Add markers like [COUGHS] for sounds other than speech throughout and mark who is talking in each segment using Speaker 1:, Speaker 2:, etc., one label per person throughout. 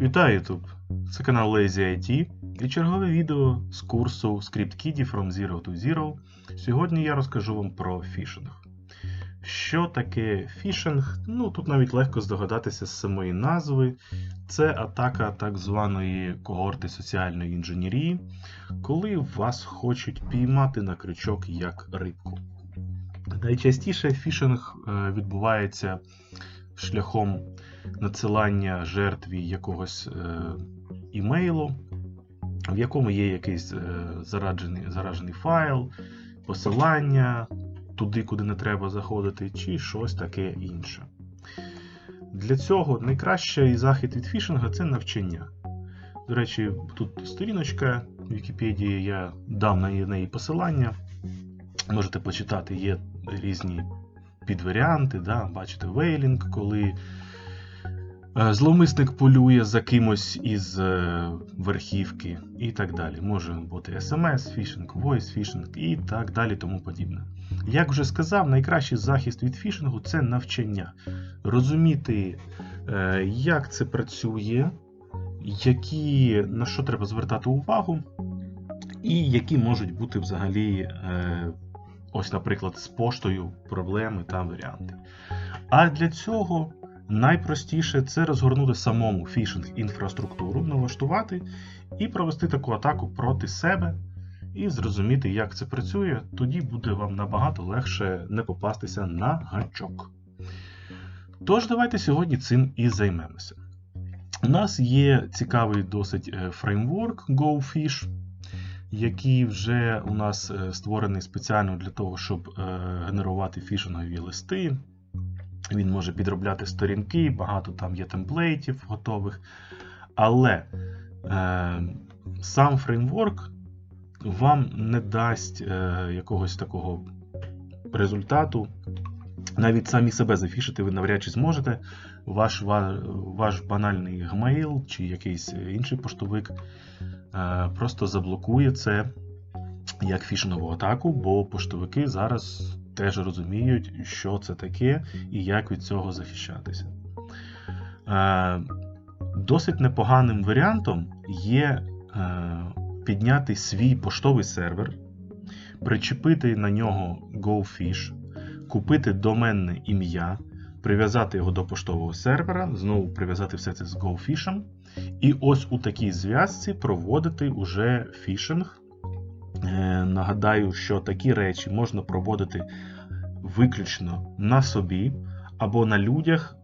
Speaker 1: Вітаю YouTube! Це канал Lazy IT і чергове відео з курсу ScriptKiddie From Zero to Zero. Сьогодні я розкажу вам про фішинг. Що таке фішинг? Ну, тут навіть легко здогадатися з самої назви. Це атака так званої когорти соціальної інженерії, коли вас хочуть піймати на крючок як рибку. Найчастіше фішинг е, відбувається шляхом надсилання жертві якогось е, імейлу, в якому є якийсь е, зараджений, заражений файл, посилання туди, куди не треба заходити, чи щось таке інше. Для цього найкращий захід від фішинга це навчання. До речі, тут сторіночка Вікіпедії, я дам на неї посилання. Можете почитати, є різні підваріанти, да, бачите, вейлінг, коли е, зловмисник полює за кимось із е, верхівки і так далі. Може бути SMS, фішинг, voice фішинг і так далі, тому подібне. Як вже сказав, найкращий захист від фішингу це навчання. Розуміти, е, як це працює, які, на що треба звертати увагу, і які можуть бути взагалі. Ось, наприклад, з поштою проблеми та варіанти. А для цього найпростіше це розгорнути самому фішинг-інфраструктуру, налаштувати і провести таку атаку проти себе і зрозуміти, як це працює. Тоді буде вам набагато легше не попастися на гачок. Тож, давайте сьогодні цим і займемося. У нас є цікавий досить е, фреймворк GoFish який вже у нас е, створений спеціально для того, щоб е, генерувати фішингові листи. Він може підробляти сторінки, багато там є темплейтів готових. Але е, сам фреймворк вам не дасть е, якогось такого результату. Навіть самі себе зафішити ви навряд чи зможете. Ваш, ваш, банальний Gmail чи якийсь інший поштовик Е, просто заблокує це як фішингову атаку, бо поштовики зараз теж розуміють, що це таке і як від цього захищатися. Е, досить непоганим варіантом є е, підняти свій поштовий сервер, причепити на нього GoFish, купити доменне ім'я, прив'язати його до поштового сервера, знову прив'язати все це з GoFish, і ось у такій зв'язці проводити уже фішинг. Е, нагадаю, що такі речі можна проводити виключно на собі або на людях,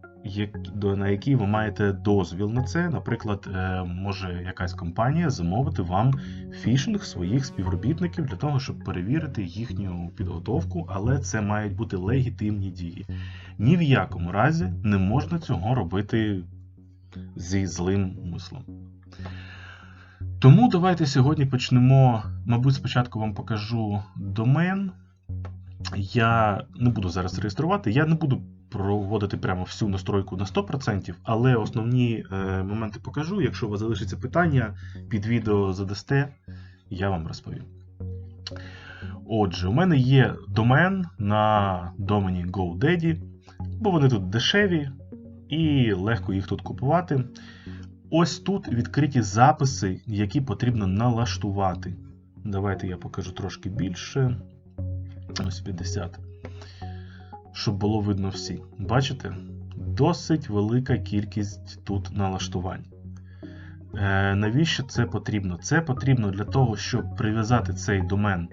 Speaker 1: на які ви маєте дозвіл на це. Наприклад, е, може якась компанія замовити вам фішинг своїх співробітників для того, щоб перевірити їхню підготовку, але це мають бути легітимні дії. Ні в якому разі не можна цього робити зі злим умислом. Тому давайте сьогодні почнемо. Мабуть, спочатку вам покажу домен. Я не буду зараз реєструвати, я не буду проводити прямо всю настройку на 100%, але основні е, моменти покажу. Якщо у вас залишиться питання, під відео задасте, я вам розповім. Отже, у мене є домен на домені GoDaddy, бо вони тут дешеві, і легко їх тут купувати. Ось тут відкриті записи, які потрібно налаштувати. Давайте я покажу трошки більше. Ось 50. Щоб було видно всі. Бачите? Досить велика кількість тут налаштувань. Е, Навіщо це потрібно? Це потрібно для того, щоб прив'язати цей домен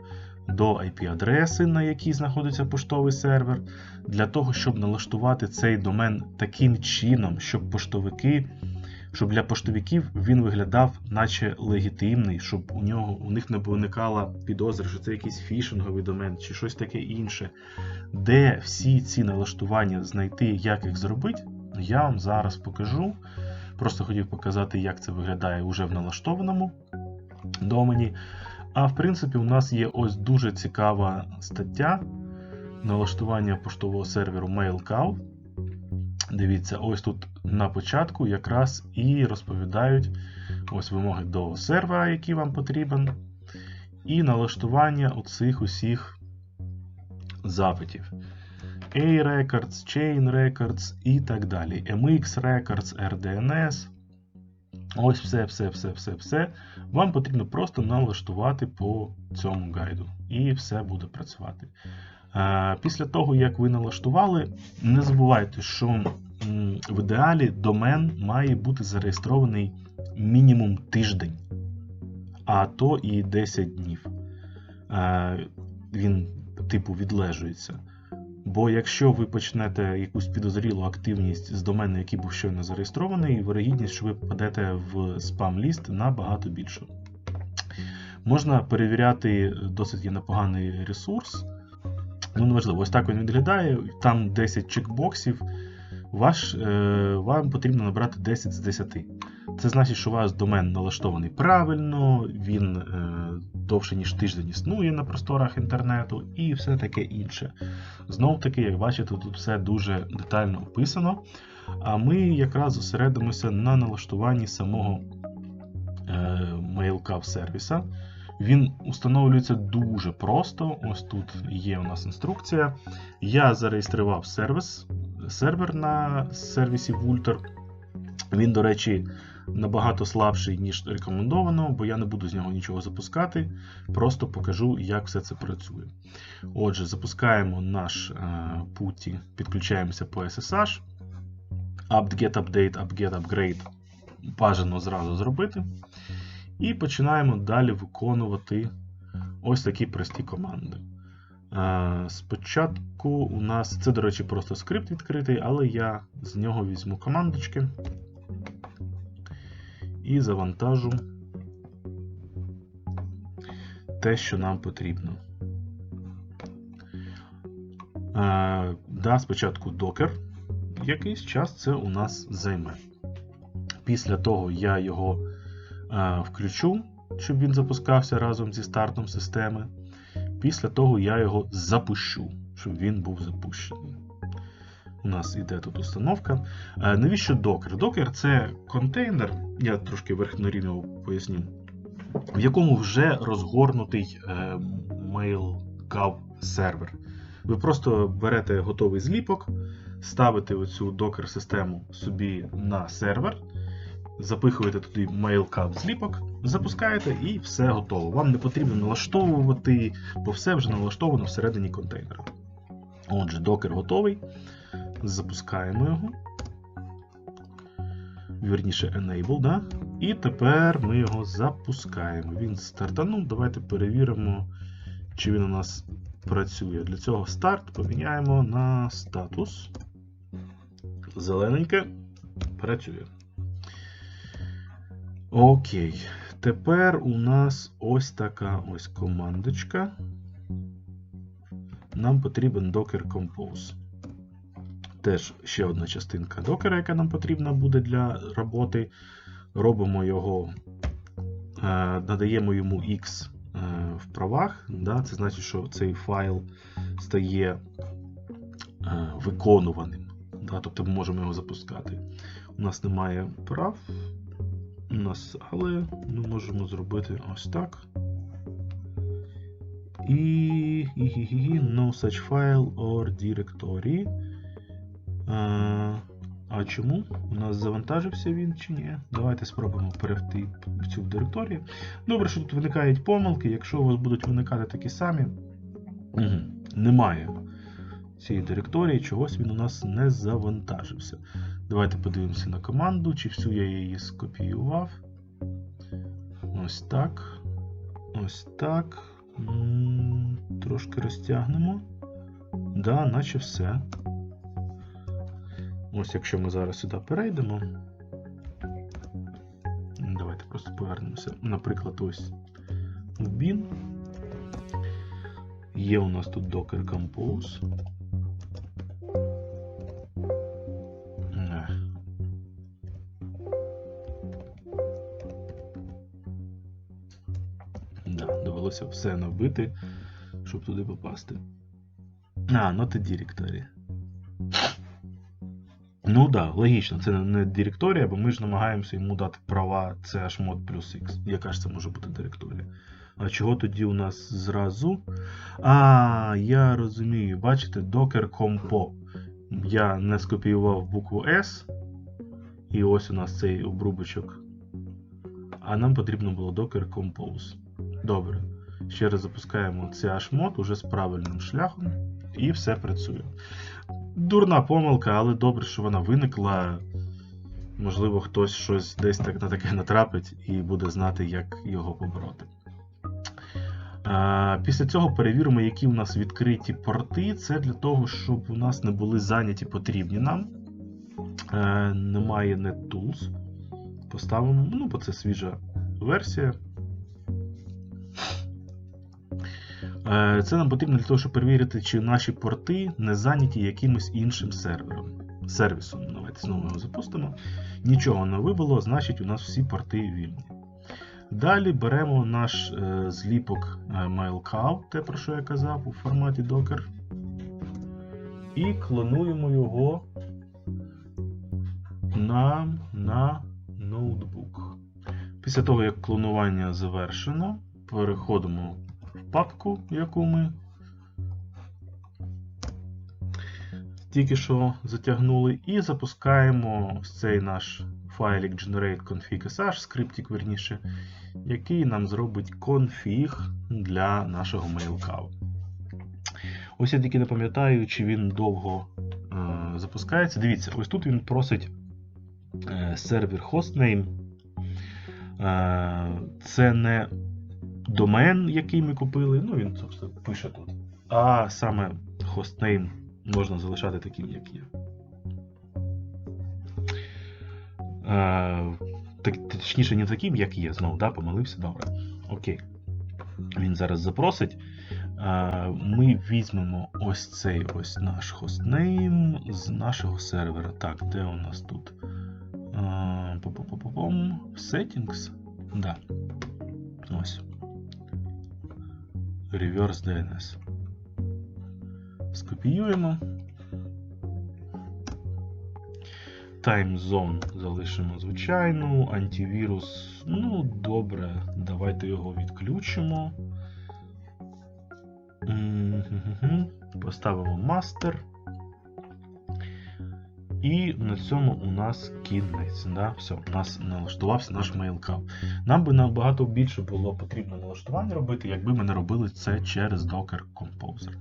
Speaker 1: до IP-адреси, на якій знаходиться поштовий сервер, для того, щоб налаштувати цей домен таким чином, щоб поштовики, щоб для поштовиків він виглядав, наче легітимний, щоб у нього у них не виникала підозра, що це якийсь фішинговий домен чи щось таке інше. Де всі ці налаштування знайти, як їх зробити, я вам зараз покажу. Просто хотів показати, як це виглядає уже в налаштованому домені. А в принципі, у нас є ось дуже цікава стаття налаштування поштового серверу MailCow. Дивіться, ось тут на початку якраз і розповідають ось вимоги до сервера, який вам потрібен, і налаштування оцих усіх запитів. A-Records, Chain Records і так далі. MX Records, RDNS. Ось все, все, все, все, все. Вам потрібно просто налаштувати по цьому гайду, і все буде працювати. Е, Після того, як ви налаштували, не забувайте, що в ідеалі домен має бути зареєстрований мінімум тиждень, а то і 10 днів. Е, Він, типу, відлежується. Бо якщо ви почнете якусь підозрілу активність з домену, який був щойно зареєстрований, вирогідність, що ви попадете в спам-ліст набагато більше. Можна перевіряти досить є непоганий ресурс. Ну, неважливо, ось так він відглядає. Там 10 чекбоксів. Ваш, е, вам потрібно набрати 10 з 10. Це значить, що у вас домен налаштований правильно, він е, довше, ніж тиждень існує на просторах інтернету і все таке інше. Знов таки, як бачите, тут все дуже детально описано. А ми якраз зосередимося на налаштуванні самого е, MailCav сервіса. Він установлюється дуже просто. Ось тут є у нас інструкція. Я зареєстрував сервіс, сервер на сервісі Vultr. Він, до речі, набагато слабший, ніж рекомендовано, бо я не буду з нього нічого запускати. Просто покажу, як все це працює. Отже, запускаємо наш е, путі, підключаємося по SSH. apt-get update, apt-get upgrade бажано зразу зробити. І починаємо далі виконувати ось такі прості команди. Е, Спочатку у нас, це, до речі, просто скрипт відкритий, але я з нього візьму командочки і завантажу те, що нам потрібно. Е, Да, спочатку докер. Якийсь час це у нас займе. Після того я його включу, щоб він запускався разом зі стартом системи. Після того я його запущу, щоб він був запущений. У нас іде тут установка. Е, навіщо докер? Докер це контейнер, я трошки верхньорівнево поясню, в якому вже розгорнутий е, MailGov сервер. Ви просто берете готовий зліпок, ставите оцю докер-систему собі на сервер, запихуєте туди MailCap зліпок, запускаєте і все готово. Вам не потрібно налаштовувати, бо все вже налаштовано всередині контейнера. Отже, докер готовий. Запускаємо його. Вірніше, enable, да? І тепер ми його запускаємо. Він стартанув. Давайте перевіримо, чи він у нас працює. Для цього старт поміняємо на статус. Зелененьке працює. Окей. Тепер у нас ось така ось командочка. Нам потрібен Docker Compose. Теж ще одна частинка докера, яка нам потрібна буде для роботи. Робимо його, е, надаємо йому X е, в правах. Це значить, що цей файл стає е, виконуваним. Тобто ми можемо його запускати. У нас немає прав, у нас, але ми можемо зробити ось так. І, і, і, і no such file or directory. А, а чому? У нас завантажився він чи ні? Давайте спробуємо перейти в цю директорію. Добре, що тут виникають помилки. Якщо у вас будуть виникати такі самі, угу. немає цієї директорії, чогось він у нас не завантажився. Давайте подивимося на команду, чи всю я її скопіював. Ось так. Ось так. Трошки розтягнемо. Да, наче все. Ось якщо ми зараз сюди перейдемо. Давайте просто повернемося. Наприклад, ось в bin. Є у нас тут Docker Compose. Довелося все набити, щоб туди попасти. А, not a directory. Ну так, да, логічно, це не директорія, бо ми ж намагаємося йому дати права chmod плюс X. Яка ж це може бути директорія? А чого тоді у нас зразу? А, я розумію, бачите, Docker Compo. Я не скопіював букву S. І ось у нас цей обрубочок а нам потрібно було Docker Compose. Добре. Ще раз запускаємо CH-мод уже з правильним шляхом, і все працює. Дурна помилка, але добре, що вона виникла. Можливо, хтось щось десь так на таке натрапить і буде знати, як його побороти. Після цього перевіримо, які у нас відкриті порти. Це для того, щоб у нас не були зайняті потрібні нам. Е, немає NetTools. Поставимо, ну, бо це свіжа версія. Це нам потрібно для того, щоб перевірити, чи наші порти не зайняті якимось іншим сервером. Сервісом. Давайте знову його запустимо. Нічого не вибило, значить, у нас всі порти вільні. Далі беремо наш е, зліпок е, MailCow, те, про що я казав у форматі Docker, і клонуємо його нам на ноутбук. Після того, як клонування завершено, переходимо папку, яку ми тільки що затягнули, і запускаємо цей наш файлик generate.config.sh, скриптик верніше, який нам зробить конфіг для нашого MailCow. Ось я тільки не пам'ятаю, чи він довго е, запускається. Дивіться, ось тут він просить е, сервер hostname. Е, це не домен, який ми купили, ну він собственно, пише тут. А саме hostname можна залишати таким, як є. Е, точніше, не таким, як є. Знову, да, помилився, добре. Окей. Він зараз запросить. Е, ми візьмемо ось цей ось наш хостнейм з нашого сервера. Так, де у нас тут? Е, По-по-по-пом. Settings. Да. Ось. Reverse DNS. Скопіюємо. Zone залишимо звичайну, антивірус, ну, добре, давайте його відключимо. Поставимо Master. І на цьому у нас кінець. Да? Все, у нас налаштувався наш MailCow. Нам би набагато більше було потрібно налаштування робити, якби ми не робили це через Docker Composer.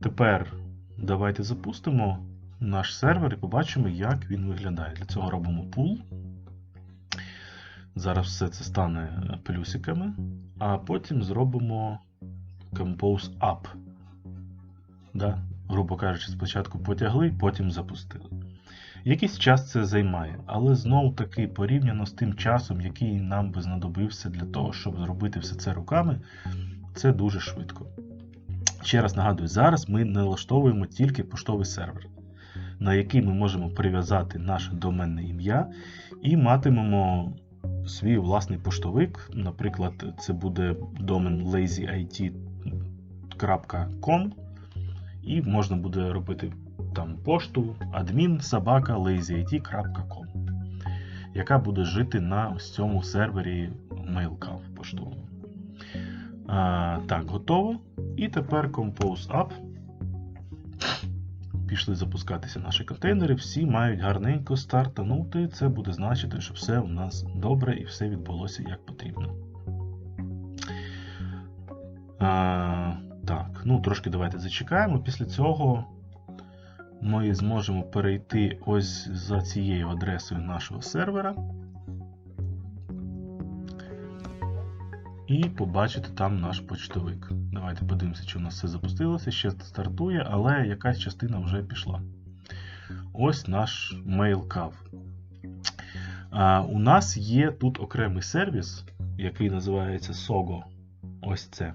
Speaker 1: Тепер давайте запустимо наш сервер і побачимо, як він виглядає. Для цього робимо pull. Зараз все це стане плюсиками, а потім зробимо Compose Up. Да? Грубо кажучи, спочатку потягли, потім запустили. Якийсь час це займає, але знову таки порівняно з тим часом, який нам би знадобився для того, щоб зробити все це руками, це дуже швидко. Ще раз нагадую, зараз ми налаштовуємо тільки поштовий сервер, на який ми можемо прив'язати наше доменне ім'я, і матимемо свій власний поштовик. Наприклад, це буде домен lazyit.com, і можна буде робити там пошту admin собака lazyit.com, яка буде жити на ось цьому сервері MailCow поштовому. Так, готово. І тепер Compose Up. Пішли запускатися наші контейнери, всі мають гарненько стартанути. Це буде значити, що все у нас добре і все відбулося як потрібно. Ну трошки давайте зачекаємо. Після цього ми зможемо перейти ось за цією адресою нашого сервера. І побачити там наш почтовик. Давайте подивимося, чи у нас все запустилося. Ще стартує, але якась частина вже пішла. Ось наш MailCav. У нас є тут окремий сервіс, який називається SOGO. Ось це.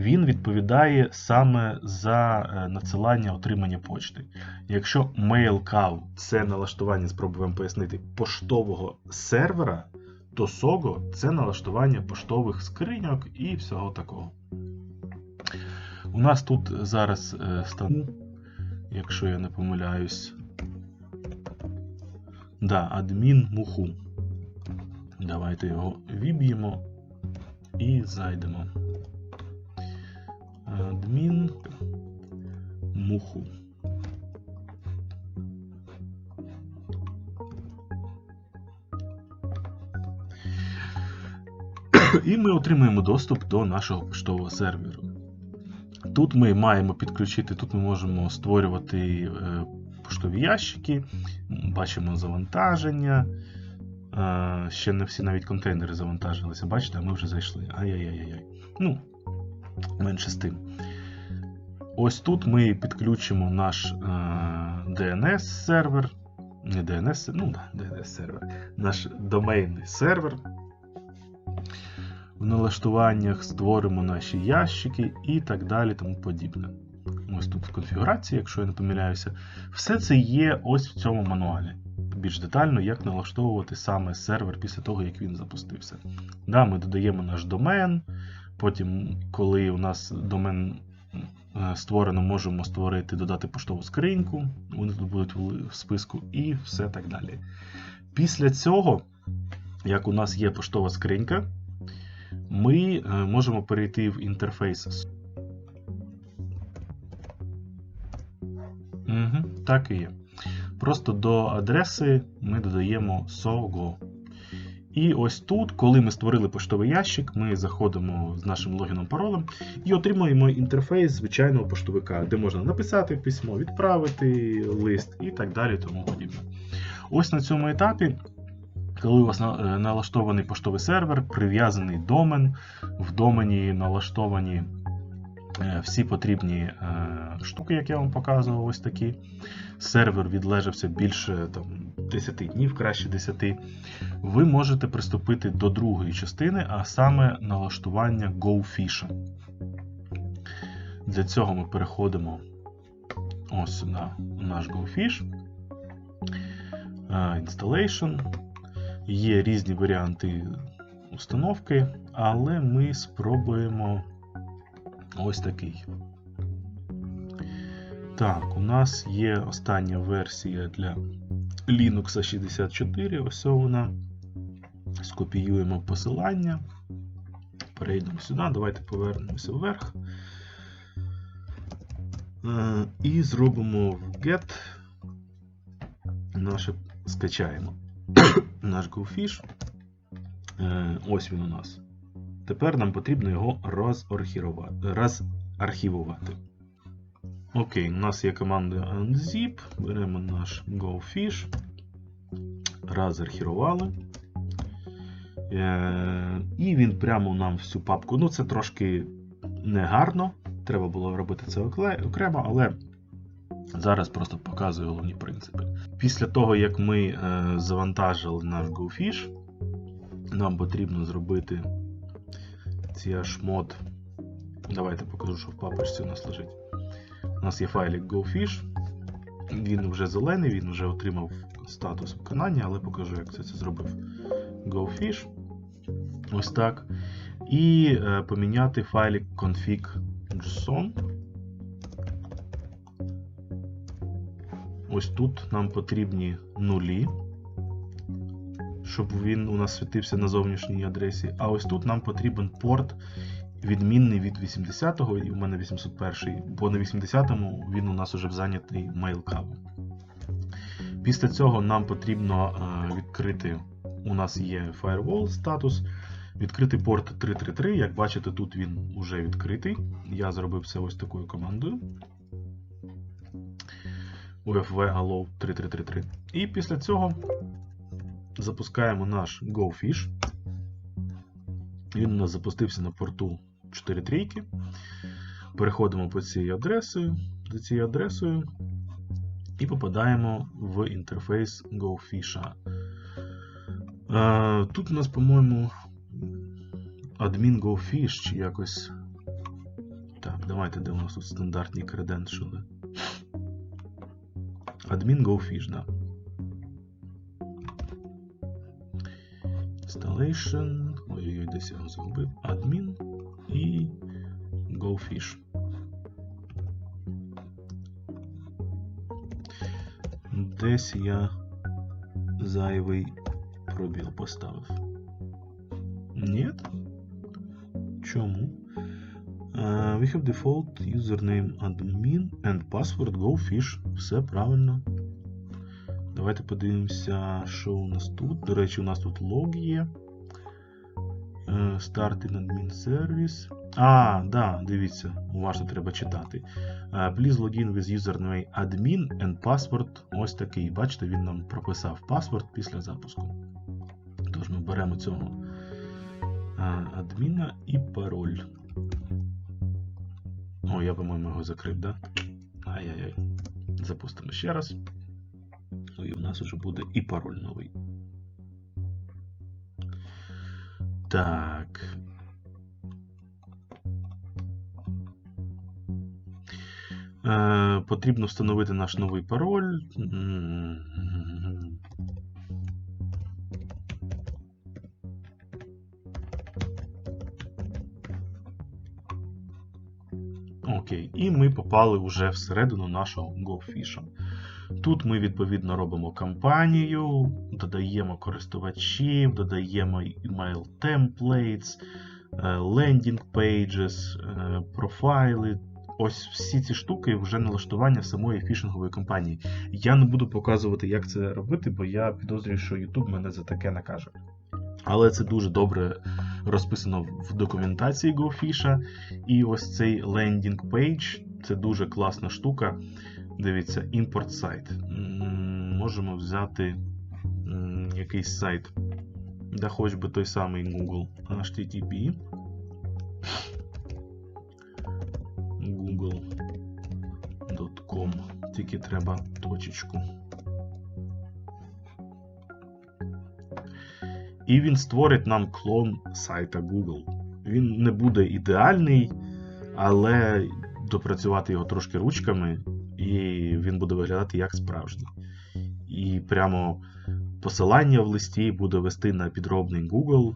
Speaker 1: Він відповідає саме за е, надсилання отримання почти. Якщо MailCav це налаштування, спробуємо пояснити, поштового сервера то SOGO це налаштування поштових скриньок і всього такого. У нас тут зараз е, стан, якщо я не помиляюсь, да, адмін муху. Давайте його віб'ємо і зайдемо. Адмін муху. І ми отримуємо доступ до нашого поштового серверу. Тут ми маємо підключити, тут ми можемо створювати е, поштові ящики, бачимо завантаження. Е, ще не всі навіть контейнери завантажилися. Бачите, а ми вже зайшли. Ай-яй-яй-яй. Ну, менше з тим. Ось тут ми підключимо наш е, DNS-сервер. Не DNS, ну DNS-сервер, наш домейний сервер. В налаштуваннях створимо наші ящики і так далі, тому подібне. Ось тут в конфігурації, якщо я не помиляюся, все це є ось в цьому мануалі. Більш детально, як налаштовувати саме сервер після того, як він запустився. Да, Ми додаємо наш домен. Потім, коли у нас домен е, створено, можемо створити, додати поштову скриньку, вони тут будуть в списку, і все так далі. Після цього, як у нас є поштова скринька, ми е, можемо перейти в інтерфейс. Угу, Так і є. Просто до адреси ми додаємо SoGo. І ось тут, коли ми створили поштовий ящик, ми заходимо з нашим логіном паролем і отримуємо інтерфейс звичайного поштовика, де можна написати письмо, відправити лист і так далі. тому подібне. Ось на цьому етапі, коли у вас е, налаштований поштовий сервер, прив'язаний домен, в домені налаштовані всі потрібні е, штуки, як я вам показував, ось такі. Сервер відлежався більше там, 10 днів, краще 10. Ви можете приступити до другої частини, а саме налаштування GoFish. Для цього ми переходимо ось сюди у наш GoFish. Е, Installation. Є різні варіанти установки, але ми спробуємо ось такий. Так, у нас є остання версія для Linux 64. Ось вона. Скопіюємо посилання. Перейдемо сюди, давайте повернемося вверх. Е, і зробимо в get. Наше скачаємо [COUGHS] наш GoFish. Е, ось він у нас. Тепер нам потрібно його розархівувати. Окей, у нас є команда unzip. Беремо наш GoFish. Розархірували. Е, і він прямо нам всю папку. Ну, це трошки негарно. Треба було робити це окремо, але зараз просто показую головні принципи. Після того, як ми е, завантажили наш GoFish, нам потрібно зробити chmod. Давайте покажу, що в папочці у нас лежить. У нас є файлик GoFish. Він вже зелений, він вже отримав статус виконання, але покажу, як це це зробив GoFish. Ось так. І е, поміняти файлик config.json. Ось тут нам потрібні нулі щоб він у нас світився на зовнішній адресі. А ось тут нам потрібен порт відмінний від 80-го, і у мене 801 бо на 80-му він у нас вже зайнятий мейлкабом. Після цього нам потрібно е, відкрити, у нас є firewall статус, відкрити порт 333. Як бачите, тут він вже відкритий. Я зробив це ось такою командою. UFV allow 3333. І після цього запускаємо наш GoFish. Він у нас запустився на порту 4 трійки. Переходимо по цій адресою, за цією адресою і попадаємо в інтерфейс GoFish. Тут у нас, по-моєму, адмін GoFish чи якось. Так, давайте де у нас тут стандартні креденшали. Адмін GoFish, да. Installation. Ой-ой-ой, десь я його загубив. Admin і GoFish. Десь я зайвий пробіл поставив. Ні? Чому? Uh, we have default username admin and password GoFish. Все правильно. Давайте подивимося, що у нас тут. До речі, у нас тут лог є. Starting admin service. А, да, дивіться, уважно треба читати. Е, Please login with username admin and password. Ось такий. Бачите, він нам прописав паспорт після запуску. Тож ми беремо цього е, адміна і пароль. О, я, по-моєму, його закрив, да? Ай-яй-яй. Запустимо ще раз. І в нас вже буде і пароль новий. Так. Е, потрібно встановити наш новий пароль. Окей, і ми попали вже всередину нашого GoFish. Тут ми відповідно робимо кампанію, додаємо користувачів, додаємо email templates, е, landing pages, е, профайли. Ось всі ці штуки вже налаштування самої фішингової кампанії. Я не буду показувати, як це робити, бо я підозрюю, що YouTube мене за таке накаже. Але це дуже добре розписано в документації GoFish. І ось цей landing page це дуже класна штука. Дивіться, імпорт сайт. Можемо взяти якийсь сайт, де хоч би той самий Google HTTP. Google.com. Тільки треба точечку. І він створить нам клон сайта Google. Він не буде ідеальний, але допрацювати його трошки ручками, і він буде виглядати як справжній. І прямо посилання в листі буде вести на підробний Google.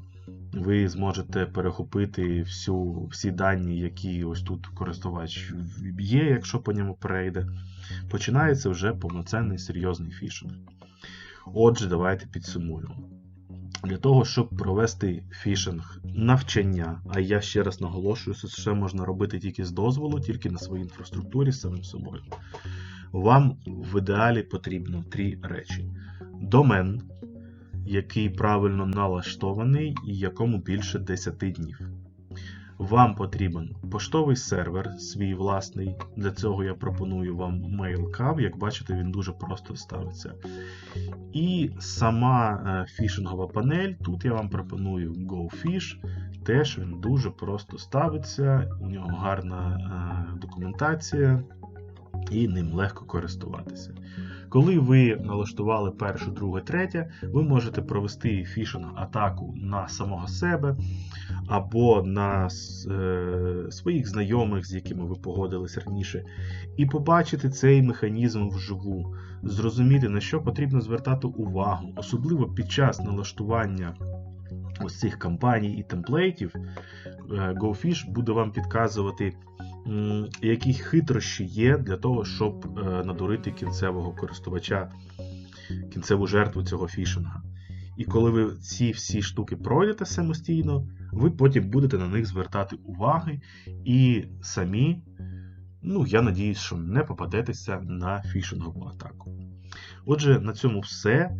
Speaker 1: Ви зможете перехопити всю, всі дані, які ось тут користувач є, якщо по ньому перейде. Починається вже повноцінний серйозний фішинг. Отже, давайте підсумуємо. Для того, щоб провести фішинг навчання, а я ще раз наголошую, що ще можна робити тільки з дозволу, тільки на своїй інфраструктурі з самим собою. Вам в ідеалі потрібно три речі: домен, який правильно налаштований і якому більше 10 днів. Вам потрібен поштовий сервер, свій власний. Для цього я пропоную вам MailCab. Як бачите, він дуже просто ставиться. І сама е, фішингова панель. Тут я вам пропоную GoFish. Теж він дуже просто ставиться, у нього гарна е, документація, і ним легко користуватися. Коли ви налаштували першу, друге, третє, ви можете провести фішинг атаку на самого себе або на е, своїх знайомих, з якими ви погодились раніше, і побачити цей механізм вживу, зрозуміти, на що потрібно звертати увагу, особливо під час налаштування ось цих кампаній і темплейтів, GoFish буде вам підказувати, які хитрощі є для того, щоб надурити кінцевого користувача, кінцеву жертву цього фішинга. І коли ви ці всі штуки пройдете самостійно, ви потім будете на них звертати уваги і самі, ну, я надіюсь, що не попадетеся на фішингову атаку. Отже, на цьому все.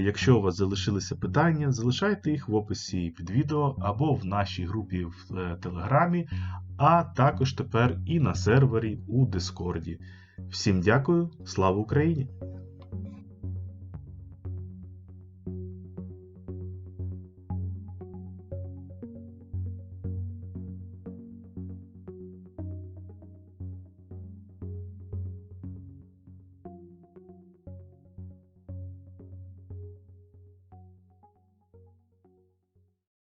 Speaker 1: Якщо у вас залишилися питання, залишайте їх в описі під відео або в нашій групі в Телеграмі, а також тепер і на сервері у Дискорді. Всім дякую, слава Україні!